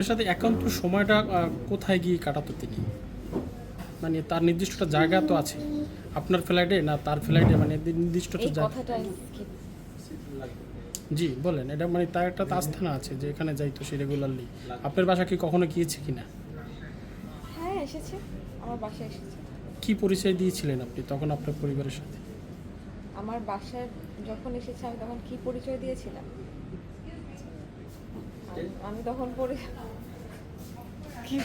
এর সাথে একান্ত সময়টা কোথায় গিয়ে কাটাতো তিনি? মানে তার নির্দিষ্ট জায়গা তো আছে। আপনার ফ্লাইটে না তার ফ্লাইটে? মানে নির্দিষ্ট জায়গা। জি বলেন। এটা মানে তার একটা আস্থানা আছে যে এখানে যাইতো সে রেগুলারলি আপনার বাসা কি কখনো গিয়েছে কিনা? হ্যাঁ এসেছে। আমার বাসায় এসেছে। কি পরিচয় দিয়েছিলেন আপনি তখন আপনার পরিবারের সাথে? আমার বাসায় যখন এসেছে আমি তখন কি পরিচয় দিয়েছিলাম? আমি- তখন পরি কি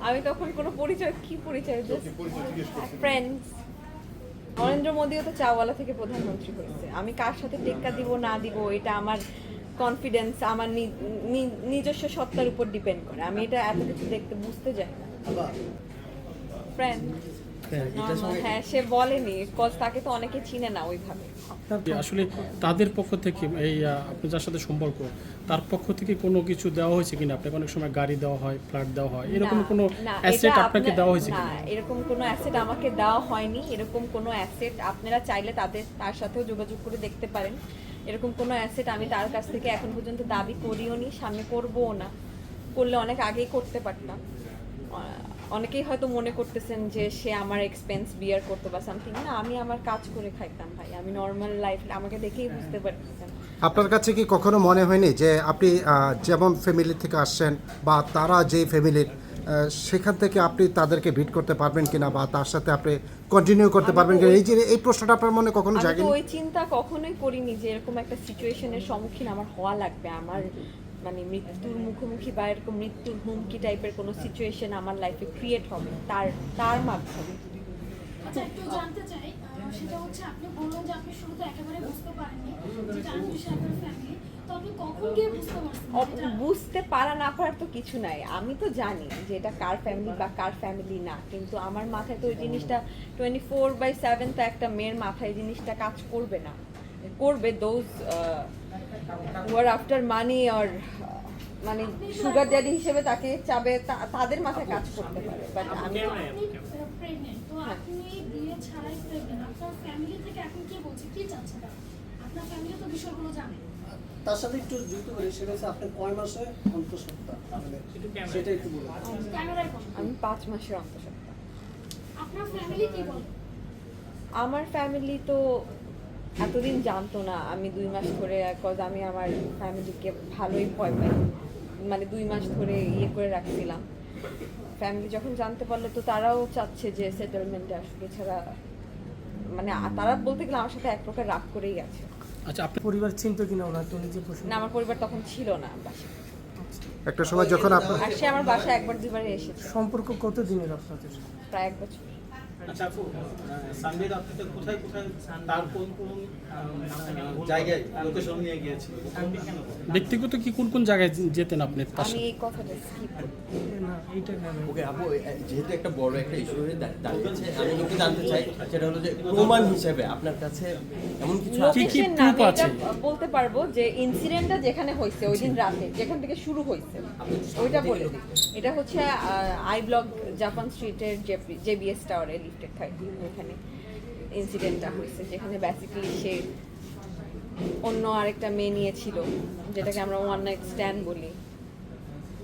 আমি তখন কোনো পরিচয় কি পরিচয়? ফ্রেন্ডস নরেন্দ্র মোদীও তো চাওয়ালা থেকে প্রধানমন্ত্রী হয়েছে। আমি কার সাথে টেক্কা দিব না দিব এটা আমার কনফিডেন্স আমার নিজস্ব সত্তার উপর ডিপেন্ড করে। আমি এটা এত কিছু দেখতে বুঝতে যাই না। ফ্রেন্ড হ্যাঁ সে বলেনি কজ তাকে তো অনেকে চিনে না ওইভাবে। আসলে তাদের পক্ষ থেকে এই আপনি যার সাথে সম্পর্ক তার পক্ষ থেকে কোনো কিছু দেওয়া হয়েছে কিনা? আপনাকে অনেক সময় গাড়ি দেওয়া হয় ফ্ল্যাট দেওয়া হয় এরকম কোনো অ্যাসেট আপনাকে দেওয়া হয়েছে না কিনা? এরকম কোনো অ্যাসেট আমাকে দেওয়া হয়নি এরকম কোনো অ্যাসেট আপনারা চাইলে তাদের তার সাথেও যোগাযোগ করে দেখতে পারেন। এরকম কোনো অ্যাসেট আমি তার কাছ থেকে এখন পর্যন্ত দাবি করিও নি সামনে করবও না। করলে অনেক আগেই করতে পারতাম। অনেকেই হয়তো মনে করতেছেন যে সে আমার এক্সপেন্স বিয়ার করতো বা সামথিং না আমি আমার কাজ করে খাইতাম ভাই। আমি নর্মাল লাইফ আমাকে দেখেই বুঝতে পারতেছেন। আপনার কাছে কি কখনো মনে হয়নি যে আপনি যেমন ফ্যামিলি থেকে আসছেন বা তারা যে ফ্যামিলির সেখান থেকে আপনি তাদেরকে ভিট করতে পারবেন কিনা বা তার সাথে আপনি কন্টিনিউ করতে পারবেন কিনা? এই যে এই প্রশ্নটা আপনার মনে কখনো আমি জাগেনি? ওই চিন্তা কখনোই করিনি যে এরকম একটা সিচুয়েশনের সম্মুখীন আমার হওয়া লাগবে আমার মানে মৃত্যুর মুখোমুখি বা এরকম মৃত্যুর হুমকি টাইপের কোনো সিচুয়েশন আমার লাইফে ক্রিয়েট হবে তার তার মাধ্যমে। আচ্ছা একটু জানতে চাই সেটা হচ্ছে আপনি বললেন যে আপনি শুরুতে একেবারে বুঝতে পারেননি যে সাহেবের ফ্যামিলি বুঝতে পারা না পারার তো কিছু নাই। আমি তো জানি যে এটা কার ফ্যামিলি বা কার ফ্যামিলি না কিন্তু আমার মাথায় তো ওই জিনিসটা টোয়েন্টি ফোর বাই সেভেন তো একটা মেয়ের মাথায় এই জিনিসটা কাজ করবে না। করবে দোজ ওয়ার আফটার মানি আর মানে সুগার ড্যাডি হিসেবে তাকে চাবে তা- তাদের মাথায় কাজ করতে পারে বাট আমি বলছে কি চাচ্ছে তারা? আপনার ফ্যামিলি তো বিষয়গুলো জানে। তার সাথে একটু যুক্ত করে সেটা হচ্ছে আপনি কয় মাসে অন্তঃসত্ত্বা? মানে সেটা একটু বলুন। আমি পাঁচ মাসের অন্তঃসত্ত্বা। আপনার ফ্যামিলি কি বলে? আমার ফ্যামিলি তো এতদিন জানতো না আমি দুই মাস ধরে কজ আমি আমার ফ্যামিলিকে ভালোই ভয় পাই। মানে দুই মাস ধরে ইয়ে করে রাখছিলাম। ফ্যামিলি যখন জানতে পারল তো তারাও চাচ্ছে যে সেটেলমেন্টে আসবে এছাড়া মানে তারা বলতে গেলে আমার সাথে এক প্রকার রাগ করেই গেছে। আচ্ছা আপনি পরিবার চিনতো কিনা ওরা তো নিজে প্রশ্ন। না আমার পরিবার তখন ছিল না বাসায়। একটা সময় যখন আপনার আর সে আমার বাসায় একবার দুবার এসেছে। সম্পর্ক কত দিনের আপনাদের? প্রায় এক বছর। আচ্ছা আপু সানবির আপনাদের কোথায় কোথায় তার কোন কোন জায়গায় লোকেশন নিয়ে গিয়েছিল? ব্যক্তিগত কি কোন কোন জায়গায় যেতেন আপনি আমি এই কথাটা স্কিপ না এইটা কেন? ওকে আপু যেহেতু একটা বড় একটা ইস্যু হয়ে দাঁড়িয়েছে আমি একটু জানতে চাই সেটা হলো যে প্রমাণ হিসেবে আপনার কাছে এমন কিছু আছে? কি কি? বলতে পারব যে ইনসিডেন্টটা যেখানে হয়েছে ওই দিন রাতে যেখান থেকে শুরু হয়েছে ওইটা বলে এটা হচ্ছে আই ব্লক জাপান স্ট্রিটের জে বিএস টাওয়ারে লিফটেড থাকে ওইখানে ইনসিডেন্টটা হয়েছে যেখানে বেসিক্যালি সে অন্য আরেকটা মেয়ে নিয়েছিল যেটাকে আমরা ওয়ান নাইট স্ট্যান্ড বলি।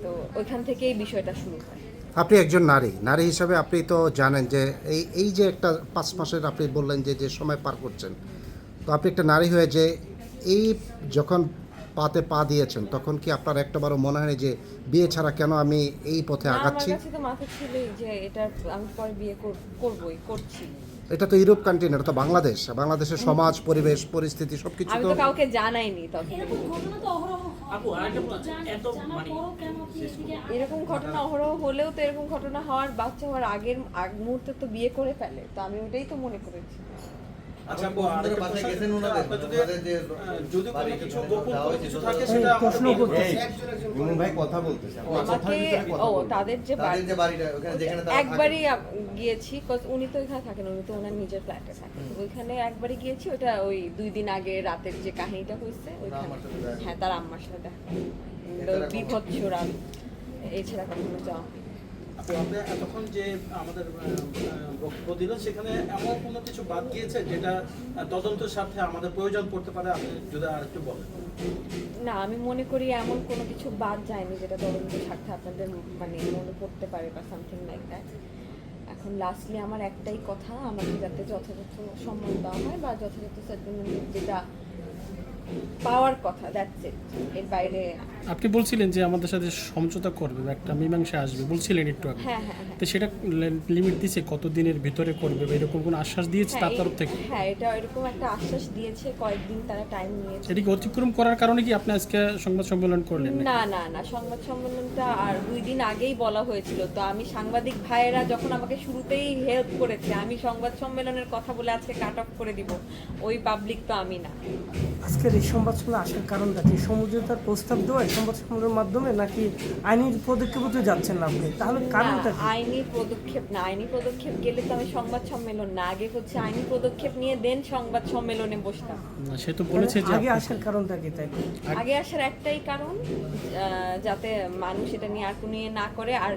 তো ওইখান থেকেই বিষয়টা শুরু হয়। আপনি একজন নারী নারী হিসাবে আপনি তো জানেন যে এই এই যে একটা পাঁচ মাসের আপনি বললেন যে যে সময় পার করছেন তো আপনি একটা নারী হয়ে যে এই যখন পাতে পা দিয়েছেন তখন কি আপনার একটাবারও মনে হয় যে বিয়ে ছাড়া কেন আমি এই পথে আমার আগাচ্ছি? কাছে তো মাথা ছিলই যে এটা আমি পরে বিয়ে করবোই করছি। এটা তো ইউরোপ কান্ট্রি না এটা তো বাংলাদেশ। বাংলাদেশের সমাজ পরিবেশ পরিস্থিতি সবকিছু আমি তো কাউকে জানাইনি তখন। এরকম মানে- এরকম ঘটনা অহরহ হলেও তো এরকম ঘটনা হওয়ার বাচ্চা হওয়ার আগের আগ মুহূর্তে তো বিয়ে করে ফেলে। তো আমি ওটাই তো মনে করেছি। আচ্ছা গেছেন যদি কোনো কিছু গোপন কিছু থাকে সেটা প্রশ্ন ভাই কথা বলতেছে ও তাদের যে বাড়িটা ওখানে যেখানে একবারই গিয়েছি cause উনি তো এখানে থাকেন উনি তো ওনার নিজের ফ্ল্যাটে থাকেন। ওইখানে একবারই গিয়েছি ওটা ওই দুই দিন আগে রাতের যে কাহিনীটা হয়েছে ওইখানে। হ্যাঁ তার আম্মার সাথে দেখা। এছাড়া বিভৎস রাত। এছাড়া কখনো যাওয়া। আপু আপনি এতক্ষণ যে আমাদের বক্তব্য দিলেন সেখানে এমন কোনো কিছু বাদ গিয়েছে যেটা তদন্তের সাথে আমাদের প্রয়োজন পড়তে পারে? আপনি যদি আর একটু বলেন। না, আমি মনে করি এমন কোনো কিছু বাদ যায়নি যেটা তদন্তের স্বার্থে আপনাদের মানে মনে পড়তে পারে বা সামথিং লাইক দ্যাট এখন লাস্টলি আমার একটাই কথা, আমাকে যাতে যথাযথ সম্মান দেওয়া হয় বা যথাযথ সেটেলমেন্ট যেটা পাওয়ার কথা দ্যাটস ইট এর বাইরে আপনি বলছিলেন যে আমাদের সাথে সমঝোতা করবে একটা মীমাংসা আসবে বলছিলেন একটু আগে। হ্যাঁ হ্যাঁ হ্যাঁ। তো সেটা লিমিট দিয়েছে কত দিনের ভিতরে করবে বা এরকম কোনো আশ্বাস দিয়েছে তার তরফ থেকে? হ্যাঁ এটা এরকম একটা আশ্বাস দিয়েছে কয়েকদিন তারা টাইম নিয়েছে। এটিকে অতিক্রম করার কারণে কি আপনি আজকে সংবাদ সম্মেলন করলেন না না না সংবাদ সম্মেলনটা আর দুই দিন আগেই বলা হয়েছিল। তো আমি সাংবাদিক ভাইয়েরা যখন আমাকে শুরুতেই হেল্প করেছে আমি সংবাদ সম্মেলনের কথা বলে আজকে কাট অফ করে দিব। ওই পাবলিক তো আমি না। আজকের এই সংবাদ সম্মেলনে আসার কারণটা কি? সমঝোতার প্রস্তাব দেওয়া সংবাদ সম্মেলনের মাধ্যমে নাকি আইনি পদক্ষেপে যাচ্ছেন না আপনি? তাহলে কারণটা আইনি পদক্ষেপ না আইনি পদক্ষেপ গেলে তো আমি সংবাদ সম্মেলন না আগে হচ্ছে আইনি পদক্ষেপ নিয়ে দেন সংবাদ সম্মেলনে বসতাম। না, সে তো বলেছে যে আগে আসার কারণটা কি তাই? আগে আসার একটাই কারণ আহ, যাতে মানুষ এটা নিয়ে আর নিয়ে না করে আর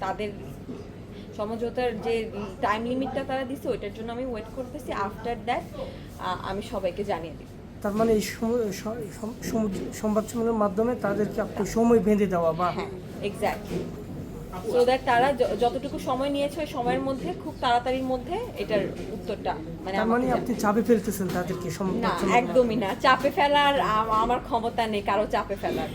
তাদের সমঝোতার যে টাইম লিমিটটা তারা দিছে ওইটার জন্য আমি ওয়েট করতেছি। আফটার দ্যাট আমি সবাইকে জানিয়ে দিব তার মানে এই সংবাদ সম্মেলনের মাধ্যমে তাদেরকে আপনি সময় বেঁধে দেওয়া বা এক্স্যাক্টলি সো দ্যাট তারা যতটুকু সময় নিয়েছে ওই সময়ের মধ্যে খুব তাড়াতাড়ির মধ্যে এটার উত্তরটা মানে তার মানে আপনি চাপে ফেলতেছেন তাদেরকে না একদমই না। চাপে ফেলার আমার ক্ষমতা নেই কারও চাপে ফেলার।